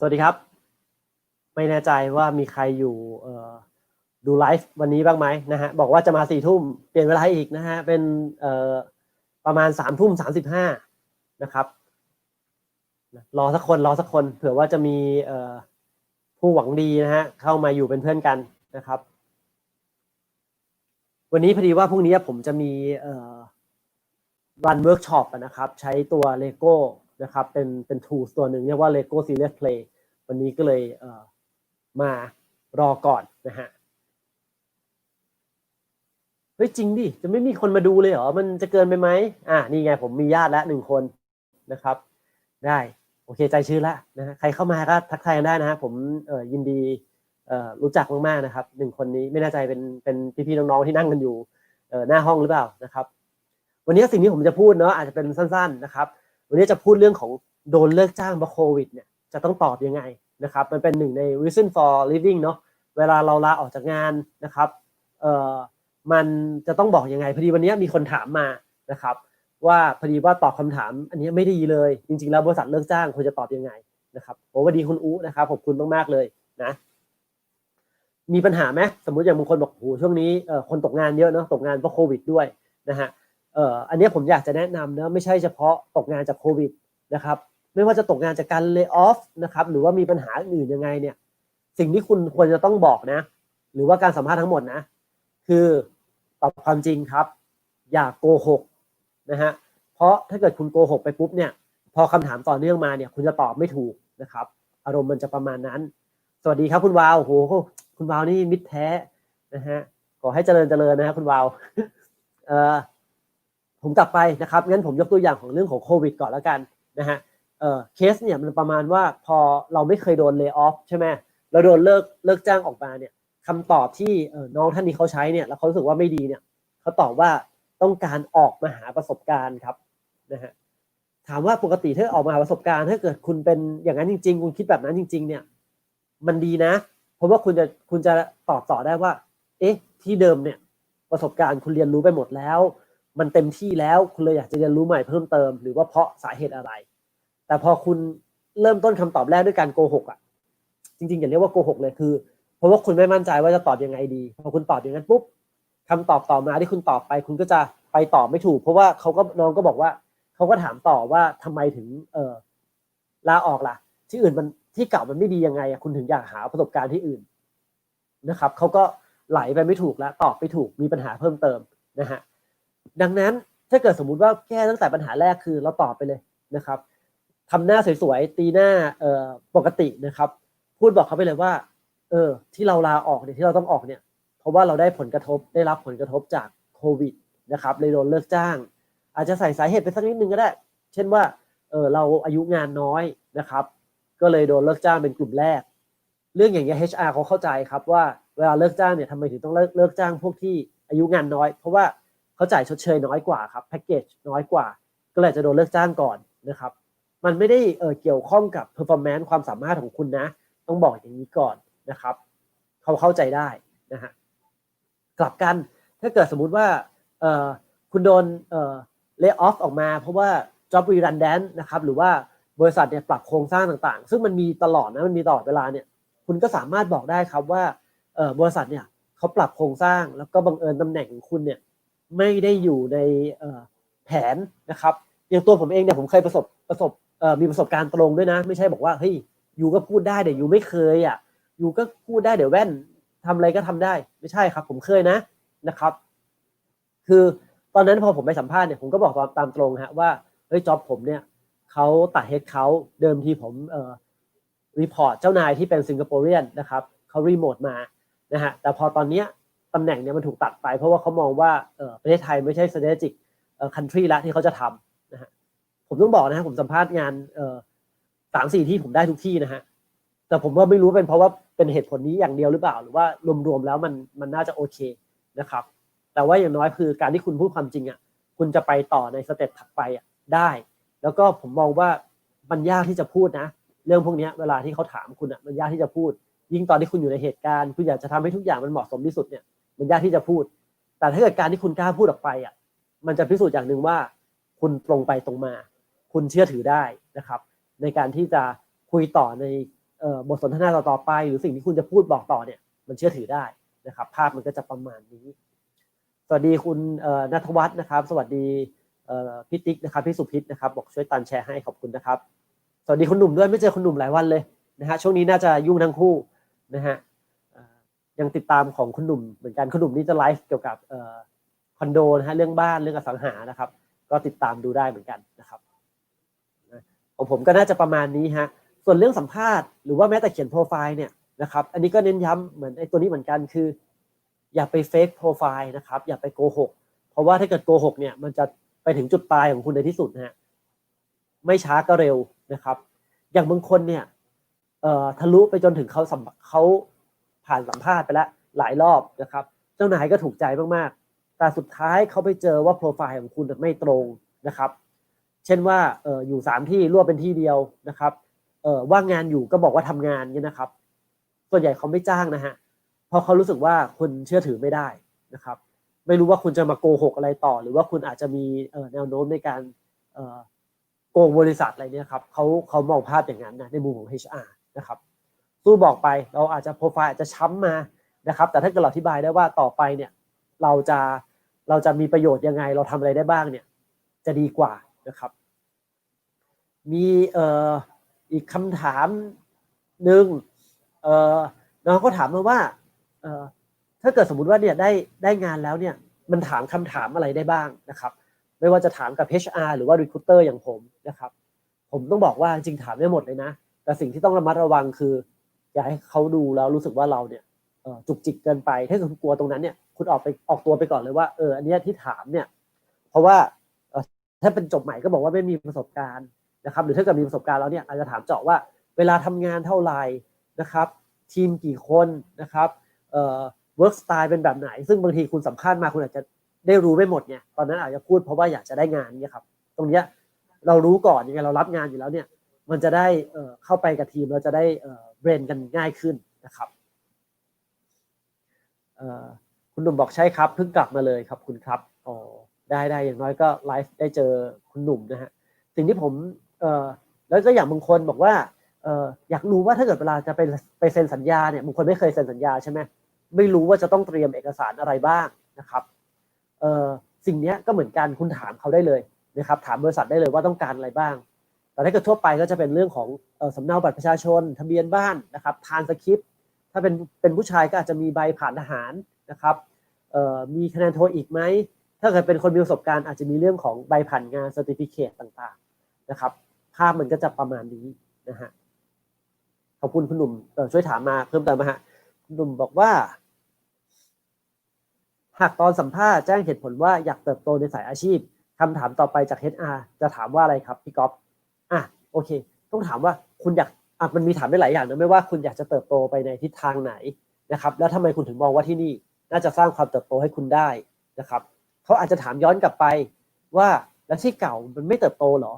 สวัสดีครับ ไม่แน่ใจว่ามีใครอยู่เอดูไลฟ์วันนี้บ้างไหมนะฮะบอกว่าจะมาสี่ทุ่มเปลี่ยนเวลาอีกนะฮะเป็นเอประมาณสามทุ่มสามสิบห้านะครับรอสักคนรอสักคน เผื่อว่าจะมีเอผู้หวังดีนะฮะเข้ามาอยู่เป็นเพื่อนกันนะครับ วันนี้พอดีว่าพรุ่งนี้ผมจะมีเอรันเวิร์กช็อปนะครับ ใช้ตัว Lego นะครับเป็นเป็น tools ตัวหนึ่งเรียกว่า Lego Serious Play วันนี้ก็เลยเอ่อมารอก่อนนะฮะเฮ้ยจริงดิ จะไม่มีคนมาดูเลยเหรอ มันจะเกินไปไหมอ่านี่ไงผมมีญาติแล้วหนึ่งคนนะครับ ได้โอเคใจชื้นแล้วนะฮะใครเข้ามาก็ทักทายกันได้นะฮะผมเอ่อยินดีเอ่อรู้จักมากๆนะครับหนึ่งคนนี้ไม่แน่ใจเป็นเป็นพี่ๆน้องๆที่นั่งกันอยู่เอ่อหน้าห้องหรือเปล่านะครับ วันนี้สิ่งที่ผมจะพูดเนาะอาจจะเป็นสั้น ๆนะครับ วันนี้จะพูดเรื่องของโดนเลิกจ้างเพราะโควิดเนี่ยจะต้องตอบยังไงนะครับ มันเป็นหนึ่งใน reason for living เนาะเวลาเราลาออกจากงานนะครับเอ่อมันจะต้องบอกยังไงพอดีวันนี้มีคนถามมานะครับ ว่าพอดีว่าตอบคำถามอันนี้ไม่ดีเลย จริงๆแล้วบริษัทเลิกจ้างควรจะตอบยังไงนะครับโอ้วัสดีคุณอูนะครับขอบคุณมากๆเลยนะมีปัญหาไหมสมมุติอย่างบางคนบอกโอ้โหช่วงนี้เอ่อคนตกงานเยอะเนาะตกงานเพราะโควิดด้วยนะฮะ อ่ออันนี้ผมอยากจะแนะนำนะไม่ใช่เฉพาะตกงานจากโควิดนะครับไม่ว่าจะตกงานจากการเลิกออฟนะครับหรือว่ามีปัญหาอื่นยังไงเนี่ยสิ่งที่คุณควรจะต้องบอกนะ หรือว่าการสัมภาษณ์ทั้งหมดนะ คือตอบความจริงครับ อย่าโกหกนะฮะเพราะถ้าเกิดคุณโกหกไปปุ๊บเนี่ยพอคำถามต่อเนื่องมาเนี่ย คุณจะตอบไม่ถูกนะครับ อารมณ์มันจะประมาณนั้น สวัสดีครับคุณวาวโอ้โหคุณวาวนี่มิตรแท้นะฮะขอให้เจริญเจริญนะฮะคุณวาวเอ่อ ผมกลับไปนะครับงั้นผมยกตัวอย่างของเรื่องของโควิดก่อนแล้วกันนะฮะเออเคสเนี่ยมันประมาณว่าพอเราไม่เคยโดนเลิกออฟใช่ไหมเราโดนเลิกเลิกจ้างออกมาเนี่ยคำตอบที่น้องท่านนี้เขาใช้เนี่ยแล้วเขารู้สึกว่าไม่ดีเนี่ยเขาตอบว่าต้องการออกมาหาประสบการณ์ครับนะฮะถามว่าปกติถ้าออกมาหาประสบการณ์ถ้าเกิดคุณเป็นอย่างนั้นจริง ๆ คุณคิดแบบนั้นจริง ๆ เนี่ย มันดีนะ เพราะว่าคุณจะคุณจะตอบต่อได้ว่า เอ๊ะ ที่เดิมเนี่ย ประสบการณ์คุณเรียนรู้ไปหมดแล้ว มันเต็มที่แล้วคุณเลยอยากจะเรียนรู้ใหม่เพิ่มเติม หรือว่าเพราะสาเหตุอะไร แต่พอคุณเริ่มต้นคำตอบแรกด้วยการโกหกอะจริงๆอย่าเรียกว่าโกหกเลยคือ เพราะว่าคุณไม่มั่นใจว่าจะตอบยังไงดีพอคุณตอบอย่างนั้นปุ๊บคำตอบต่อมาที่คุณตอบไป คุณก็จะไปตอบไม่ถูก เพราะว่าเขาก็น้องก็บอกว่าเขาก็ถามต่อว่าทำไมถึง เออลาออกล่ะ ที่อื่นมันที่เก่ามันไม่ดียังไงคุณถึงอยากหาประสบการณ์ที่อื่นนะครับเขาก็ไหลไปไม่ถูกแล้วตอบไม่ถูกมีปัญหาเพิ่มเติมนะฮะ ดังนั้นถ้าเกิดสมมุติว่าแก้ตั้งแต่ปัญหาแรกคือเราตอบไปเลยนะครับทำหน้าสวยๆตีหน้าเอ่อปกตินะครับ พูดบอกเขาไปเลยว่า เออ ที่เราลาออกเนี่ยที่เราต้องออกเนี่ย เพราะว่าเราได้ผลกระทบได้รับผลกระทบจากโควิดนะครับเลยโดนเลิกจ้าง อาจจะใส่สาเหตุไปสักนิดนึงก็ได้ เช่นว่าเออเราอายุงานน้อยนะครับ ก็เลยโดนเลิกจ้างเป็นกลุ่มแรก เรื่องอย่างเงี้ย HR เขาเข้าใจครับว่าเวลาเลิกจ้างเนี่ยทำไมถึงต้องเลิกเลิกจ้างพวกที่อายุงานน้อย เพราะว่า เขาจ่ายชดเชยน้อยกว่าครับแพ็กเกจน้อยกว่า ก็เลยจะโดนเลิกจ้างก่อนนะครับ มันไม่ได้เออเกี่ยวข้องกับ performance ความสามารถของคุณนะ ต้องบอกอย่างนี้ก่อนนะครับ เขาเข้าใจได้นะฮะกลับกันถ้าเกิดสมมุติว่าเออคุณโดนเออ lay off ออกมาเพราะว่า job redundant นะครับหรือว่าบริษัทเนี่ยปรับโครงสร้างต่างๆ ซึ่งมันมีตลอดนะมันมีตลอดเวลาเนี่ยคุณก็สามารถบอกได้ครับว่าเออบริษัทเนี่ยเขาปรับโครงสร้างแล้วก็บังเอิญตำแหน่งของคุณเนี่ย ไม่ได้อยู่ในแผนนะครับ อย่างตัวผมเองเนี่ยผมเคยประสบประสบมีประสบการณ์ตรงด้วยนะ ไม่ใช่บอกว่าเฮ้ยอยู่ก็พูดได้เดี๋ยวอยู่ไม่เคยอะอยู่ก็พูดได้เดี๋ยวแว่นทำอะไรก็ทำได้ไม่ใช่ครับ ผมเคยนะนะครับ คือตอนนั้นพอผมไปสัมภาษณ์เนี่ยผมก็บอกตามตามตรงฮะว่าเฮ้ยจ็อบผมเนี่ยเขาตัดเฮดเขาเดิมทีผมเอ่อรีพอร์ตเจ้านายที่เป็นสิงคโปร์เรียนนะครับเขารีโมทมานะฮะแต่พอตอนเนี้ยำแหน่งเนี่ยมันถูกตัดไป เพราะว่าเขามองว่าเออประเทศไทยไม่ใช่ strategic country ละที่เขาจะทำนะฮะผมต้องบอกนะฮะผมสัมภาษณ์งานเอ่อสามสี่ที่ผมได้ทุกที่นะฮะแต่ผมว่าไม่รู้เป็นเพราะว่าเป็นเหตุผลนี้อย่างเดียวหรือเปล่า หรือว่ารวมๆแล้วมันมันน่าจะโอเคนะครับ แต่ว่าอย่างน้อยคือการที่คุณพูดความจริงอะคุณจะไปต่อในสเต็ปถัดไปอะได้ แล้วก็ผมมองว่ามันยากที่จะพูดนะ เรื่องพวกนี้เวลาที่เขาถามคุณอะมันยากที่จะพูด ยิ่งตอนที่คุณอยู่ในเหตุการณ์ คุณอยากจะทำให้ทุกอย่างมันเหมาะสมที่สุดเนี่ย มันยากที่จะพูด แต่ถ้าเกิดการที่คุณกล้าพูดออกไปอะ มันจะพิสูจน์อย่างหนึ่งว่า คุณตรงไปตรงมา คุณเชื่อถือได้นะครับ ในการที่จะคุยต่อในออบทสนทนาต่อๆไป หรือสิ่งที่คุณจะพูดบอกต่อเนี่ย มันเชื่อถือได้นะครับ ภาพมันก็จะประมาณนี้ สวัสดีคุณนัทวัฒน์นะครับ สวัสดีพี่ติ๊กนะครับพี่สุพิษนะครับบอกช่วยตันแชร์ให้ขอบคุณนะครับ สวัสดีคุณหนุ่มด้วยไม่เจอคุณหนุ่มหลายวันเลยนะฮะช่วงนี้น่าจะยุ่งทั้งคู่นะฮะ ยังติดตามของคุณหนุ่มเหมือนกันคุณหนุ่มนี่จะไลฟ์เกี่ยวกับอคอนโดนะฮะเรื่องบ้านเรื่องอสังหานะครับ ก็ติดตามดูได้เหมือนกันนะครับของผมก็น่าจะประมาณนี้ฮะส่วนเรื่องสัมภาษณ์หรือว่าแม้แต่เขียนโปรไฟล์เนี่ยนะครับ อันนี้ก็เน้นย้ำเหมือนไอ้ตัวนี้เหมือนกันคือ อย่าไปเฟกโปรไฟล์นะครับ อย่าไปโกหกเพราะว่าถ้าเกิดโกหกเนี่ยมันจะไปถึงจุดตายของคุณในที่สุดนะฮะไม่ช้าก็เร็วนะครับ อย่างบางคนเนี่ยเอ่อทะลุไปจนถึงเขาสัมเขา ผ่านสัมภาษณ์ไปแล้วหลายรอบนะครับ เจ้านายก็ถูกใจมากๆ แต่สุดท้ายเขาไปเจอว่าโปรไฟล์ของคุณไม่ตรงนะครับ เช่นว่าเอออยู่สามที่รวบเป็นที่เดียวนะครับเออว่างงานอยู่ก็บอกว่าทำงานเนี่ยนะครับ ส่วนใหญ่เขาไม่จ้างนะฮะเพราะเขารู้สึกว่าคุณเชื่อถือไม่ได้นะครับ ไม่รู้ว่าคุณจะมาโกหกอะไรต่อ หรือว่าคุณอาจจะมีแนวโน้มในการโกงบริษัทอะไรเนี่ยครับเขาเขามองภาพอย่างนั้นนะในมุมของ HR นะครับ สู้บอกไปเราอาจจะโปรไฟล์อาจจะช้ำมานะครับ แต่ถ้าเกิดเราอธิบายได้ว่าต่อไปเนี่ยเราจะเราจะมีประโยชน์ยังไง เราทำอะไรได้บ้างเนี่ยจะดีกว่านะครับ มีเอ่ออีกคำถามหนึ่งเอ่อน้องก็ถามมาว่าเอ่อถ้าเกิดสมมุติว่าเนี่ยได้ได้งานแล้วเนี่ยมันถามคำถามอะไรได้บ้างนะครับ ไม่ว่าจะถามกับ HR หรือว่า Recruiter อย่างผมนะครับ ผมต้องบอกว่าจริงถามได้หมดเลยนะ แต่สิ่งที่ต้องระมัดระวังคือ อย่าให้เขาดูแล้วรู้สึกว่าเราเนี่ยจุกจิกเกินไป ถ้าคุณกลัวตรงนั้นเนี่ย คุณออกไปออกตัวไปก่อนเลยว่าเอออันเนี้ยที่ถามเนี่ย เพราะว่าถ้าเป็นจบใหม่ก็บอกว่าไม่มีประสบการณ์นะครับ หรือถ้าเกิดมีประสบการณ์แล้วเนี่ยอาจจะถามเจาะว่าเวลาทำงานเท่าไหร่นะครับ ทีมกี่คนนะครับเอ่อ work style เป็นแบบไหน ซึ่งบางทีคุณสัมภาษณ์มาคุณอาจจะได้รู้ไม่หมดเนี่ยตอนนั้นอาจจะพูดเพราะว่าอยากจะได้งานเนี่ยครับ ตรงเนี้ยเรารู้ก่อนยังไงเรารับงานอยู่แล้วเนี่ย มันจะได้เอ่อเข้าไปกับทีมเราจะได้เอ่อ เบรนกันง่ายขึ้นนะครับคุณหนุ่มบอกใช่ครับเพิ่งกลับมาเลยครับคุณครับอ๋อได้ได้อย่างน้อยก็ไลฟ์ได้เจอคุณหนุ่มนะฮะสิ่งที่ผมเออแล้วก็อย่างบางคนบอกว่าเอออยากรู้ว่าถ้าเกิดเวลาจะไปไปเซ็นสัญญาเนี่ยบางคนไม่เคยเซ็นสัญญาใช่ไหมไม่รู้ว่าจะต้องเตรียมเอกสารอะไรบ้างนะครับเออสิ่งนี้ก็เหมือนกันคุณถามเขาได้เลยนะครับ ถามบริษัทได้เลยว่าต้องการอะไรบ้าง แต่ถ้าเกิดทั่วไปก็จะเป็นเรื่องของสำเนาบัตรประชาชน ทะเบียนบ้านนะครับทานสคริปต์ถ้าเป็นเป็นผู้ชายก็อาจจะมีใบผ่านทหารนะครับมีคะแนนโทอีกไหมถ้าเกิดเป็นคนมีประสบการณ์อาจจะมีเรื่องของใบผ่านงานเซอร์ติฟิเคตต่างๆนะครับ ภาพมันก็จะประมาณนี้นะฮะขอบคุณคุณหนุ่มช่วยถามมาเพิ่มเติมมาฮะคุณหนุ่มบอกว่า หากตอนสัมภาษณ์แจ้งเหตุผลว่าอยากเติบโตในสายอาชีพคำถามต่อไปจาก HR จะถามว่าอะไรครับพี่ก๊อฟ โอเค ต้องถามว่าคุณอยากอะมันมีถามได้หลายอย่างนะไม่ว่าคุณอยากจะเติบโตไปในทิศทางไหนนะครับ แล้วทำไมคุณถึงมองว่าที่นี่น่าจะสร้างความเติบโตให้คุณได้นะครับเขาอาจจะถามย้อนกลับไปว่าแล้วที่เก่ามันไม่เติบโตเหรอ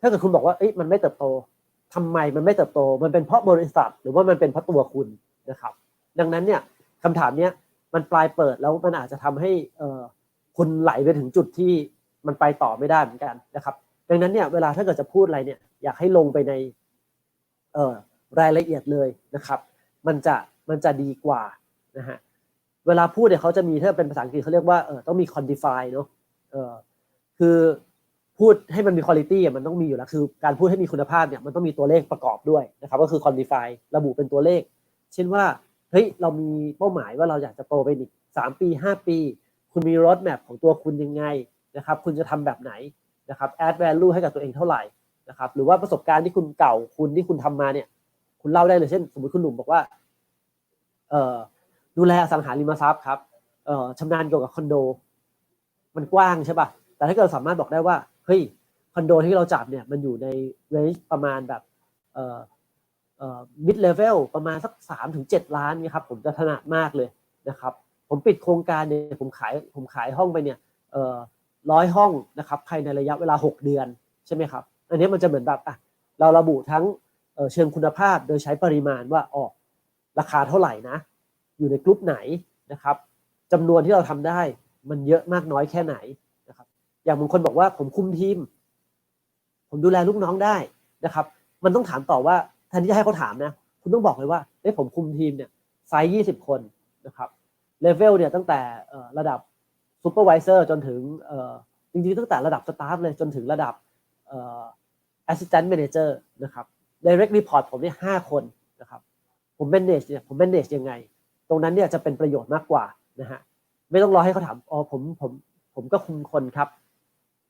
ถ้าเกิดคุณบอกว่าเอ้ยมันไม่เติบโตทำไมมันไม่เติบโต มันเป็นเพราะบริษัท หรือว่ามันเป็นเพราะตัวคุณนะครับ ดังนั้นเนี่ยคำถามเนี้ยมันปลายเปิดแล้วมันอาจจะทำให้เอ่อคุณไหลไปถึงจุดที่มันไปต่อไม่ได้เหมือนกันนะครับ ดังนั้นเนี่ยเวลาถ้าเกิดจะพูดอะไรเนี่ยอยากให้ลงไปในเอ่อรายละเอียดเลยนะครับ มันจะมันจะดีกว่านะฮะเวลาพูดเนี่ยเขาจะมีถ้าเป็นภาษาอังกฤษเขาเรียกว่าเออต้องมี quantify เนอะเออคือพูดให้มันมีคุณ i t y อะมันต้องมีอยู่แล้วคือการพูดให้มีคุณภาพเนี่ยมันต้องมีตัวเลขประกอบด้วยนะครับก็คือ quantify ระบุเป็นตัวเลข เช่นว่าเฮ้ยเรามีเป้าหมายว่าเราอยากจะโตไปอีกสามปีห้าปี คุณมี road map ของตัวคุณยังไงนะครับ คุณจะทำแบบไหน นะครับ add value ให้กับตัวเองเท่าไหร่นะครับหรือว่าประสบการณ์ที่คุณเก่าคุณที่คุณทำมาเนี่ย คุณเล่าได้เลยเช่น สมมติคุณหนุ่มบอกว่าเอ่อดูแลสังหาริมทรัพย์ครับเอ่อชำนาญเกี่ยวกับคอนโด มันกว้างใช่ป่ะแต่ถ้าเกิดสามารถบอกได้ว่าเฮ้ยคอนโดที่เราจับเนี่ยมันอยู่ในเรนจ์ประมาณแบบเอ่อเอ่อ mid level ประมาณสักสามถึงเจ็ดล้านนี่ครับผมจะถนัดมากเลยนะครับ ผมปิดโครงการเนี่ยผมขายผมขายห้องไปเนี่ยเอ่อ ร้อยห้องนะครับภายในระยะเวลา 6 เดือนใช่ไหมครับ อันนี้มันจะเหมือนแบบอะเราระบุทั้งเเชิงคุณภาพโดยใช้ปริมาณว่าออกราคาเท่าไหร่นะ อยู่ในกลุ่มไหนนะครับจำนวนที่เราทำได้มันเยอะมากน้อยแค่ไหนนะครับ อย่างบางคนบอกว่าผมคุมทีม ผมดูแลลูกน้องได้นะครับ มันต้องถามต่อว่าแทนที่จะให้เขาถามนะ คุณต้องบอกเลยว่าเอ้ผมคุมทีมเนี่ยไซส์ยี่สิบคนนะครับเลเวลเนี่ยตั้งแต่ระดับ ซูเปอร์วิเซอร์จนถึงจริงๆตั้งแต่ระดับสตาฟเลยจนถึงระดับเอ่อ assistant manager นะครับ direct report ผมเนี่ยห้าคนนะครับ ผม manage เนี่ยผม manage ยังไง ตรงนั้นเนี่ยจะเป็นประโยชน์มากกว่านะฮะไม่ต้องรอให้เขาถามอ๋อผมผมผมก็คุมคนครับ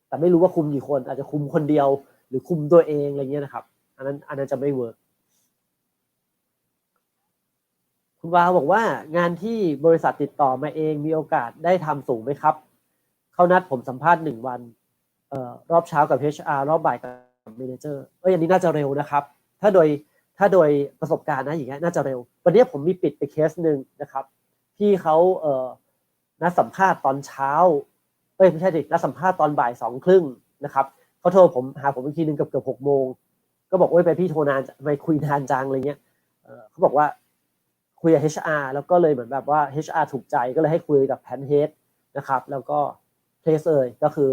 แต่ไม่รู้ว่าคุมกี่คน อาจจะคุมคนเดียว หรือคุมตัวเองอะไรเงี้ยนะครับ อันนั้นอันนั้นจะไม่เวิร์ก คุณวาวบอกว่างานที่บริษัทติดต่อมาเองมีโอกาสได้ทำสูงไหมครับ เขานัดผมสัมภาษณ์หนึ่งวันออรอบเช้ากับ HR รอบบ่ายกับเมนเจอร์เอ้ยอันนี้น่าจะเร็วนะครับ ถ้าโดยถ้าโดยประสบการณ์นะอย่างเงี้ยน่าจะเร็ว วันนี้ผมมีปิดไปเคสหนึ่งนะครับ ที่เขาเอ่อนัดสัมภาษณ์ตอนเช้า เอ้ยไม่ใช่ดินัดสัมภาษณ์ตอนบ่ายสองครึ่งนะครับเขาโทรผมหาผมอีกทีหนึ่งเกือบเกือบหกโมงก็บอกว่าไปพี่โทรนานไปคุยนานจังอะไรเงี้ยเขาบอกว่า คุยกับ HR แล้วก็เลยเหมือนแบบว่า HR ถูกใจก็เลยให้คุยกับแพนเฮดนะครับ แล้วก็เพลสเลยก็คือ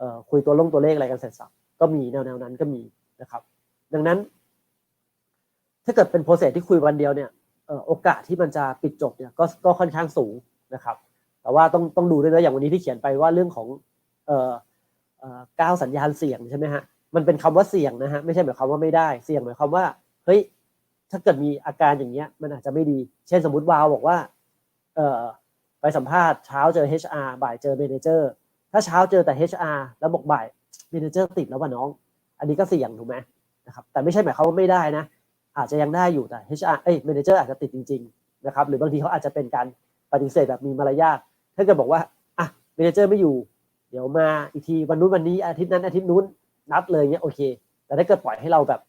อคุยตัวลงตัวเลขอะไรกันเสร็จสับก็มีแนวแนวๆนั้นก็มีนะครับ ดังนั้น ถ้าเกิดเป็นโปรเซสที่คุยวันเดียวเนี่ยโอกาสที่มันจะปิดจบเนี่ยก็ก็ค่อนข้างสูงนะครับ แต่ว่าต้องต้องดูด้วยนะอย่างวันนี้ที่เขียนไปว่าเรื่องของเก้าวสัญญาณเสี่ยงใช่ไหมฮะมันเป็นคำว่าเสี่ยงนะฮะไม่ใช่หมายความว่าไม่ได้เสี่ยงหมายความว่าเฮ้ย ถ้าเกิดมีอาการอย่างเงี้ยมันอาจจะไม่ดี เช่นสมมติวาวบอกว่าเออไปสัมภาษณ์เช้าเจอ HR บ่ายเจอเมนเจอร์ถ้าเช้าเจอแต่ HR แล้วบอกบ่ายเมนเจอร์ติดแล้วว่าน้อง อันนี้ก็เสี่ยงถูกไหมนะครับแต่ไม่ใช่หมายความว่าไม่ได้นะ อาจจะยังได้อยู่แต่ HR เอ้ย manager อาจจะติดจริงๆนะครับหรือบางทีเขาอาจจะเป็นการปฏิเสธแบบมีมารยาทถ้าเกิดบอกว่าอะ manager ไม่อยู่ เดี๋ยวมาอีกทีวันนู้นวันนี้อาทิตย์นั้นอาทิตย์นู้นนัดเลยเงี้ยโอเค แต่ถ้าเกิดปล่อยให้เราแบบ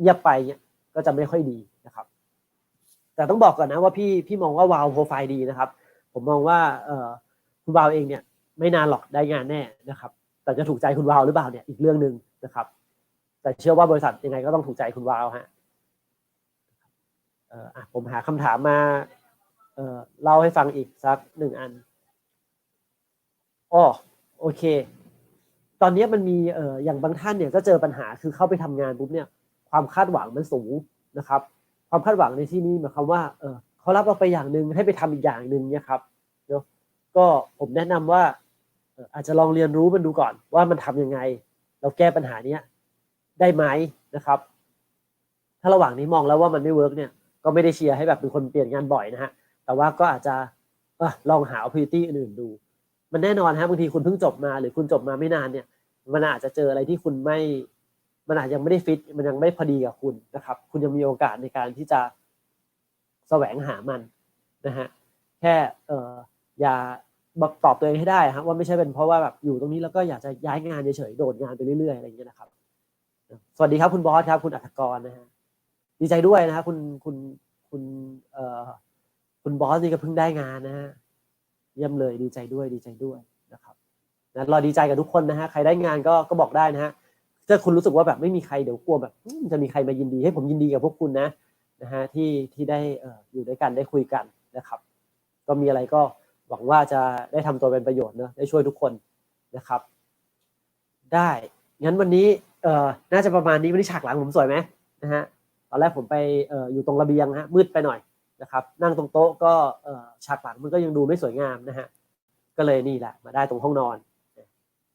เงียบไปเงี้ย ก็จะไม่ค่อยดีนะครับ แต่ต้องบอกก่อนนะว่าพี่พี่มองว่าวาวโปรไฟล์ดีนะครับ ผมมองว่าเออคุณวาวเองเนี่ย ไม่นานหรอกได้งานแน่นะครับ แต่จะถูกใจคุณวาวหรือเปล่าเนี่ยอีกเรื่องหนึ่งนะครับ แต่เชื่อว่าบริษัทยังไงก็ต้องถูกใจคุณวาวฮะเอ่ออะผมหาคำถามมาเอ่อเล่าให้ฟังอีกสักหนึ่งอันอ๋อโอเค ตอนนี้มันมีเอ่ออย่างบางท่านเนี่ยก็เจอปัญหาคือเข้าไปทำงานปุ๊บเนี่ย ความคาดหวังมันสูงนะครับ ความคาดหวังในที่นี้หมายความว่าเออเขารับเราไปอย่างหนึ่งให้ไปทำอีกอย่างหนึ่งเนี่ยครับเนาะก็ผมแนะนำว่าอาจจะลองเรียนรู้มันดูก่อนว่ามันทำยังไง เราแก้ปัญหาเนี้ยได้ไหมนะครับ ถ้าระหว่างนี้มองแล้วว่ามันไม่เวิร์กเนี่ยก็ไม่ได้เชียร์ให้แบบเป็นคนเปลี่ยนงานบ่อยนะฮะแต่ว่าก็อาจจะอลองหา opportunity อื่นๆดู มันแน่นอนฮะบางทีคุณเพิ่งจบมาหรือคุณจบมาไม่นานเนี่ย มันอาจจะเจออะไรที่คุณไม่ มันอาจยังไม่ได้ฟิตมันยังไม่พอดีกับคุณนะครับ คุณยังมีโอกาสในการที่จะแสวงหามันนะฮะแค่เอออย่าบอกตอบตัวเองให้ได้ฮะว่าไม่ใช่เป็นเพราะว่าแบบอยู่ตรงนี้แล้วก็อยากจะย้ายงานเฉยๆโดดงานไปเรื่อยๆอะไรอย่างเงี้ยนะครับ สวัสดีครับคุณบอสครับ คุณอัฐกรนะฮะดีใจด้วยนะฮะคุณคุณคุณเอ่อคุณบอสนี่ก็เพิ่งได้งานนะฮะเยี่ยมเลยดีใจด้วยดีใจด้วยนะครับนะรอดีใจกับทุกคนนะฮะใครได้งานก็ก็บอกได้นะฮะ ถ้าคุณรู้สึกว่าแบบไม่มีใครเดี๋ยวกลัวแบบจะมีใครมายินดีให้ผมยินดีกับพวกคุณนะนะฮะที่ที่ได้ออยู่ด้วยกันได้คุยกันนะครับ ก็มีอะไรก็หวังว่าจะได้ทำตัวเป็นประโยชน์เนอะได้ช่วยทุกคนนะครับ ได้งั้นวันนี้เอ่อน่าจะประมาณนี้วันนี้ฉากหลังผมสวยไหมนะฮะตอนแรกผมไปเอ่ออยู่ตรงระเบียงฮะมืดไปหน่อยนะครับ นั่งตรงโต๊ะก็เอ่อฉากหลังมันก็ยังดูไม่สวยงามนะฮะก็เลยนี่แหละมาได้ตรงห้องนอน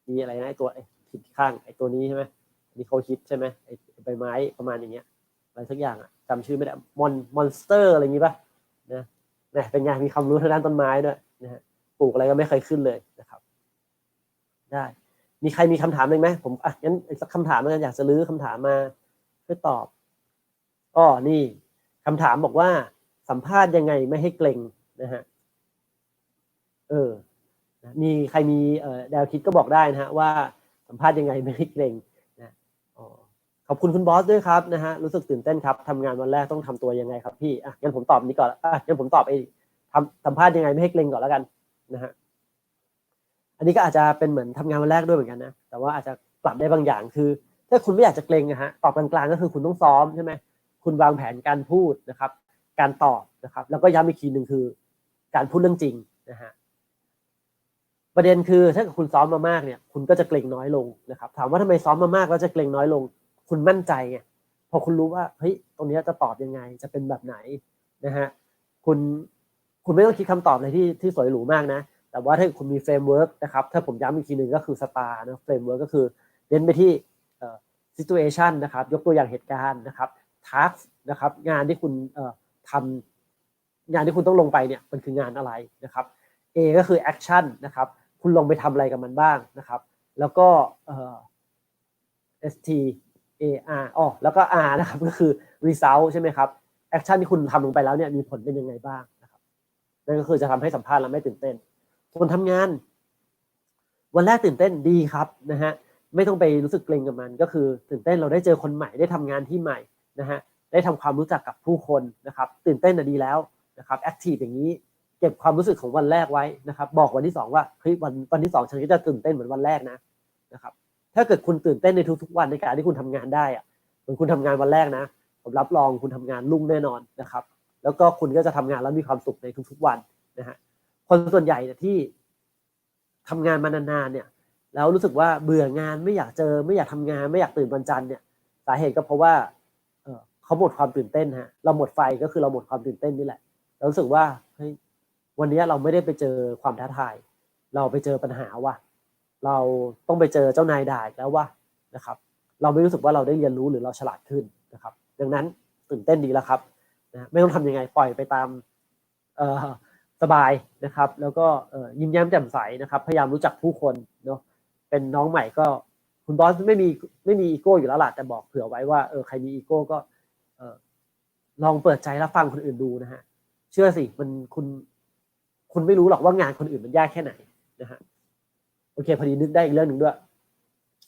มีอะไรนะไอตัวไอผิดข้างไอตัวนี้ใช่ไหม นี่เขาคิดใช่ไหมไอใบไม้ประมาณอย่างเงี้ยอะไรสักอย่างอะจำชื่อไม่ได้มอนมอนสเตอร์อะไรอย่างงี้ป่ะนะนะเป็นไงมีความรู้ทางด้านต้นไม้ด้วยนะฮะปลูกอะไรก็ไม่เคยขึ้นเลยนะครับ ได้มีใครมีคำถามไหมผมอะงั้นสักคำถามแล้วกันอยากจะลื้อคำถามมาเพื่อตอบก็นี่คำถามบอกว่าสัมภาษณ์ยังไงไม่ให้เกรงนะฮะเออนะมีใครมีเอ่อแนวคิดก็บอกได้นะฮะว่าสัมภาษณ์ยังไงไม่ให้เกรง ขอบคุณคุณบอสด้วยครับนะฮะรู้สึกตื่นเต้นครับทำงานวันแรกต้องทำตัวยังไงครับพี่อะงั้นผมตอบนี้ก่อนอะงั้นผมตอบไอ้ทำสัมภาษณ์ยังไงไม่ให้เกรงก่อนแล้วกันนะฮะอันนี้ก็อาจจะเป็นเหมือนทำงานวันแรกด้วยเหมือนกันนะแต่ว่าอาจจะปรับได้บางอย่างคือ ถ้าคุณไม่อยากจะเกรงนะฮะตอบกลางๆก็คือคุณต้องซ้อมใช่ไหมคุณวางแผนการพูดนะครับ การตอบนะครับ แล้วก็ย้ำอีกทีหนึ่งคือ การพูดเรื่องจริงนะฮะประเด็นคือถ้าเกิดคุณซ้อมมามากเนี่ย คุณก็จะเกรงน้อยลงนะครับ ถามว่าทำไมซ้อมมามากแล้วจะเกรงน้อยลง คุณมั่นใจไงพอคุณรู้ว่าเฮ้ยตรงนี้จะตอบยังไง จะเป็นแบบไหนนะฮะคุณคุณไม่ต้องคิดคำตอบอะไรที่ที่สวยหรูมากนะ แต่ว่าถ้าคุณมีเฟรมเวิร์กนะครับ ถ้าผมย้ำอีกทีหนึ่งก็คือสตาร์นะเฟรมเวิร์กก็คือเน้นไปที่เอ่อ situation นะครับ ยกตัวอย่างเหตุการณ์นะครับ task นะครับ งานที่คุณเอ่อทำงานที่คุณต้องลงไปเนี่ยมันคืองานอะไรนะครับ A ก็คือ action นะครับ คุณลงไปทำอะไรกับมันบ้างนะครับ แล้วก็เอ่อ st a r อ๋อแล้วก็ r นะครับก็คือ result ใช่ไหมครับ action ที่คุณทำลงไปแล้วเนี่ยมีผลเป็นยังไงบ้างนะครับนั่นก็คือจะทำให้สัมภาษณ์แล้วไม่ตื่นเต้น คนทำงาน วันแรกตื่นเต้นดีครับนะฮะไม่ต้องไปรู้สึกเกรงกับมัน ก็คือตื่นเต้นเราได้เจอคนใหม่ได้ทำงานที่ใหม่นะฮะได้ทำความรู้จักกับผู้คนนะครับ ตื่นเต้นน่ะดีแล้วนะครับแอคทีฟอย่างนี้เก็บความรู้สึกของวันแรกไว้นะครับ บอกวันที่สองว่าเฮ้ยวันวันที่สองฉันก็จะตื่นเต้นเหมือนวันแรกนะนะครับ ถ้าเกิดคุณตื่นเต้นในทุกๆวันในการที่คุณทำงานได้อะเหมือนคุณทำงานวันแรกนะผมรับรองคุณทำงานรุ่งแน่นอนนะครับ แล้วก็คุณก็จะทำงานแล้วมีความสุขในทุกๆวันนะฮะคนส่วนใหญ่เนี่ยที่ทำงานมานานๆเนี่ยแล้วรู้สึกว่าเบื่องานไม่อยากเจอไม่อยากทำงาน ไม่อยากตื่นวันจันทร์เนี่ยสาเหตุก็เพราะว่าเออเขาหมดความตื่นเต้นฮะเราหมดไฟก็คือเราหมดความตื่นเต้นนี่แหละเรารู้สึกว่าเฮ้ยวันนี้เราไม่ได้ไปเจอความท้าทาย เราไปเจอปัญหาว่ะ เราต้องไปเจอเจ้านายด่าอีกแล้วว่ะนะครับ เราไม่รู้สึกว่าเราได้เรียนรู้หรือเราฉลาดขึ้นนะครับ ดังนั้นตื่นเต้นดีแล้วครับนะไม่ต้องทำยังไงปล่อยไปตามสบายนะครับ แล้วก็ยิ้มแย้มแจ่มใสนะครับ พยายามรู้จักผู้คนเนาะเป็นน้องใหม่ก็คุณบอสไม่มีไม่มีอีโก้อยู่แล้วล่ะแต่บอกเผื่อไว้ว่าเออใครมีอีโก้ก็เออลองเปิดใจรับฟังคนอื่นดูนะฮะเชื่อสิมันคุณ คุณไม่รู้หรอกว่างานคนอื่นมันยากแค่ไหนนะฮะ อเคพอดีนึกได้อีกเรื่องหนึ่งด้วย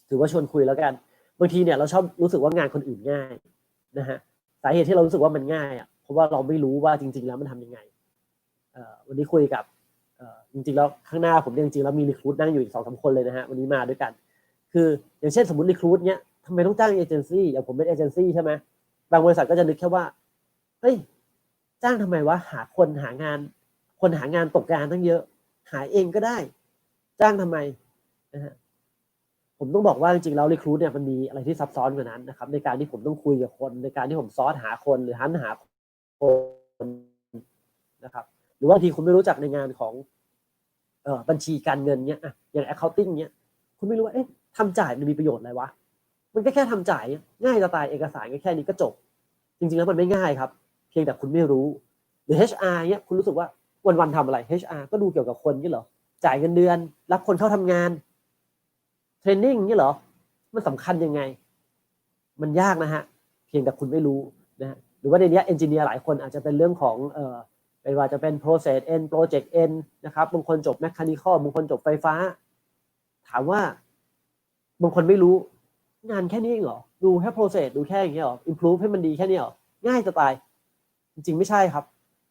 ถือว่าชวนคุยแล้วกันบางทีเนี่ยเราชอบรู้สึกว่างานคนอื่นง่ายนะฮะสาเหตุที่เรารู้สึกว่ามันง่ายอะเพราะว่าเราไม่รู้ว่าจริง ๆ แล้วมันทำยังไงเอ่อวันนี้คุยกับเอ่อจริงๆแล้วข้างหน้าผมจริงๆแล้วมีรีครูดนั่งอยู่อีกสองสามคนเลยนะฮะวันนี้มาด้วยกัน คืออย่างเช่นสมมติรีครูดเนี่ยทำไมต้องจ้างเอเจนซี่อย่างผมเป็นเอเจนซี่ใช่ไหมบางบริษัทก็จะนึกแค่ว่าเฮ้ยจ้างทำไมวะหาคนหางาน คนหางานตกงานตั้งเยอะ หาเองก็ได้ จ้างทำไม นะฮะผมต้องบอกว่าจริงๆแล้วรีครูดเนี่ยมันมีอะไรที่ซับซ้อนกว่านั้นนะครับ ในการที่ผมต้องคุยกับคนในการที่ผมซอสหาคนหรือหันหาคนนะครับ หรือว่าบางทีคุณไม่รู้จักในงานของเอ่อบัญชีการเงินเนี่ยอะอย่าง accounting เนี่ยคุณไม่รู้ว่าเอ๊ะทำจ่ายมันมีประโยชน์อะไรวะมันก็แค่ทำจ่ายง่ายจะตายเอกสารก็แค่นี้ก็จบ จริงๆแล้วมันไม่ง่ายครับ เพียงแต่คุณไม่รู้หรือ HR เนี่ยคุณรู้สึกว่าวันๆทำอะไร HR ก็ดูเกี่ยวกับคนนี่เหรอจ่ายเงินเดือน รับคนเข้าทำงาน เทรนนิ่งนี่เหรอ มันสำคัญยังไง มันยากนะฮะ เพียงแต่คุณไม่รู้นะฮะหรือว่าในนี้เอนจิเนียร์หลายคนอาจจะเป็นเรื่องของเอ่อไม่ว่าจะเป็น process end project end นะครับบางคนจบ mechanical บางคนจบไฟฟ้า ถามว่าบางคนไม่รู้งานแค่นี้เองหรอ ดูแค่ process ดูแค่อย่างเงี้ยหรอ improve ให้มันดีแค่นี้หรอ ง่ายจะตาย จริงๆ ไม่ใช่ครับ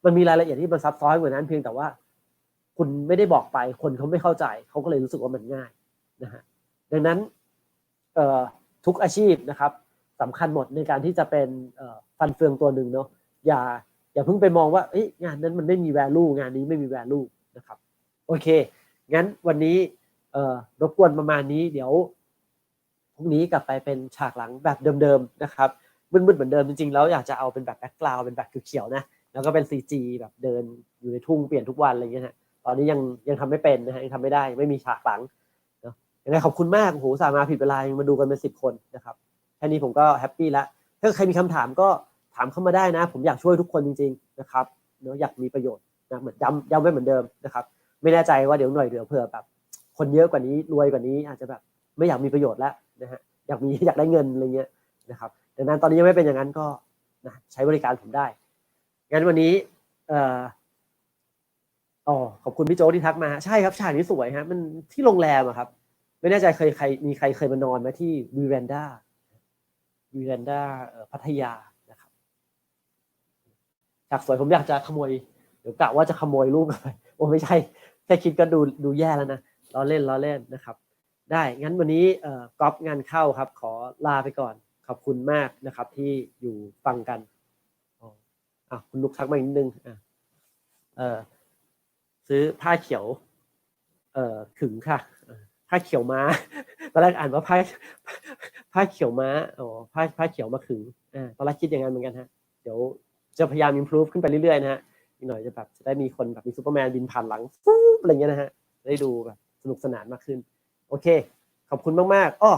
มันมีรายละเอียดที่มันซับซ้อนกว่านั้นเพียงแต่ว่า คุณไม่ได้บอกไปคนเขาไม่เข้าใจ เขาก็เลยรู้สึกว่ามันง่ายนะฮะ ดังนั้นทุกอาชีพนะครับสำคัญหมดในการที่จะเป็นฟันเฟืองตัวหนึ่งเนาะอย่าอย่าเพิ่งไปมองว่างานนั้นมันไม่มี value งานนี้ไม่มี value นะครับโอเค งั้นวันนี้รบกวนประมาณนี้เดี๋ยวพรุ่งนี้กลับไปเป็นฉากหลังแบบเดิมๆนะครับมืดๆเหมือนเดิมจริงๆแล้วอยากจะเอาเป็นแบบแบ็กกราวเป็นแบบเขียวๆนะแล้วก็เป็น CG แบบเดินอยู่ในทุ่งเปลี่ยนทุกวันอะไรเงี้ยฮะตอนนี้ยังยังทำไม่เป็นนะฮะยังทำไม่ได้ไม่มีฉากหลัง ยังไงขอบคุณมากโอ้โหสามาผิดเวลายังมาดูกันเป็นสิบคนนะครับแค่นี้ผมก็แฮปปี้แล้วถ้าใครมีคำถามก็ถามเข้ามาได้นะ ผมอยากช่วยทุกคนจริง ๆ นะครับเนาะอยากมีประโยชน์นะเหมือนย้ำย้ำไว้เหมือนเดิมนะครับ ไม่แน่ใจว่าเดี๋ยวหน่อยเดี๋ยวเผื่อแบบคนเยอะกว่านี้รวยกว่านี้อาจจะแบบไม่อยากมีประโยชน์แล้วนะฮะอยากมีอยากได้เงินอะไรเงี้ยนะครับดังนั้นตอนนี้ยังไม่เป็นอย่างนั้นก็นะใช้บริการผมได้งั้นวันนี้เอ่ออ๋อขอบคุณพี่โจกที่ทักมาใช่ครับฉากนี้สวยฮะมันที่โรงแรมอะครับ ไม่แน่ใจเคยใครมีใครเคยมานอนไหมที่วีแวนด้าวีแวนด้าพัทยานะครับฉากสวยผมอยากจะขโมยเดี๋ยวกะว่าจะขโมยรูปไปโอ้ไม่ใช่แค่คิดก็ดูดูแย่แล้วนะล้อเล่นล้อเล่นนะครับ ได้งั้นวันนี้เอ่อก๊อปงานเข้าครับ ขอลาไปก่อนขอบคุณมากนะครับ ที่อยู่ฟังกันอ๋ออะคุณนุกทักมาอีกนิดนึงอะเออซื้อผ้าเขียว เออขึงค่ะ ผ้าเขียวม้า ตอนแรกอ่านว่าผ้าผ้าเขียวม้าอ๋อผ้าผ้าเขียวมาขึงอ่าตอนแรกคิดอย่างนั้นเหมือนกันฮะ เดี๋ยวจะพยายาม improve ขึ้นไปเรื่อยๆนะฮะ อีกหน่อยจะแบบจะได้มีคนแบบมีซูเปอร์แมนบินผ่านหลังฟู๊บอะไรเงี้ยนะฮะ ได้ดูแบบสนุกสนานมากขึ้น โอเค ขอบคุณมากๆอ้อ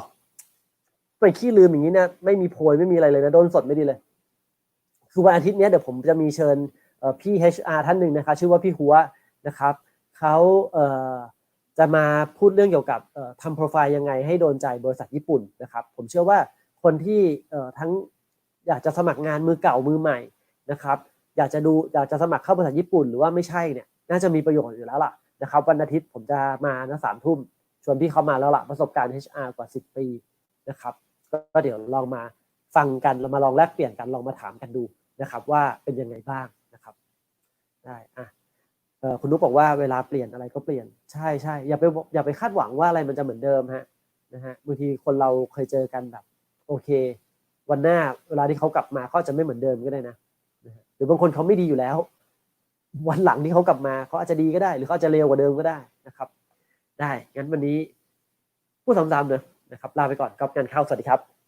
ไปขี้ลืมอย่างนี้นะไม่มีโพยไม่มีอะไรเลยนะโดนสดไม่ดีเลย คือวันอาทิตย์เนี้ยเดี๋ยวผมจะมีเชิญเอ่อพี่ HR ท่านหนึ่งนะคะชื่อว่าพี่หัวนะครับเขาเอ่อ จะมาพูดเรื่องเกี่ยวกับทำโปรไฟล์ยังไงให้โดนใจบริษัทญี่ปุ่นนะครับ ผมเชื่อว่าคนที่ทั้งอยากจะสมัครงานมือเก่ามือใหม่นะครับ อยากจะดูอยากจะสมัครเข้าบริษัทญี่ปุ่นหรือว่าไม่ใช่เนี่ยน่าจะมีประโยชน์อยู่แล้วล่ะนะครับวันอาทิตย์ผมจะมานะสามทุ่มชวนพี่เขามาแล้วล่ะประสบการณ์ HR กว่า 10 ปีนะครับก็เดี๋ยวลองมาฟังกันเรามาลองแลกเปลี่ยนกันลองมาถามกันดูนะครับ ว่าเป็นยังไงบ้างนะครับ ได้อะ คุณนุ๊กบอกว่าเวลาเปลี่ยนอะไรก็เปลี่ยนใช่ใช่อย่าไปอย่าไปคาดหวังว่าอะไรมันจะเหมือนเดิมฮะนะฮะบางทีคนเราเคยเจอกันแบบ โอเค วันหน้าเวลาที่เขากลับมาเขาจะไม่เหมือนเดิมก็ได้นะหรือบางคนเขาไม่ดีอยู่แล้ว วันหลังที่เขากลับมาเขาอาจจะดีก็ได้ หรือเขาจจะเลวกว่าเดิมก็ได้นะครับ ได้งั้นวันนี้พูดซ้ำๆเลยนะครับลาไปก่อนกอบงานเข้าสวัสดีครับ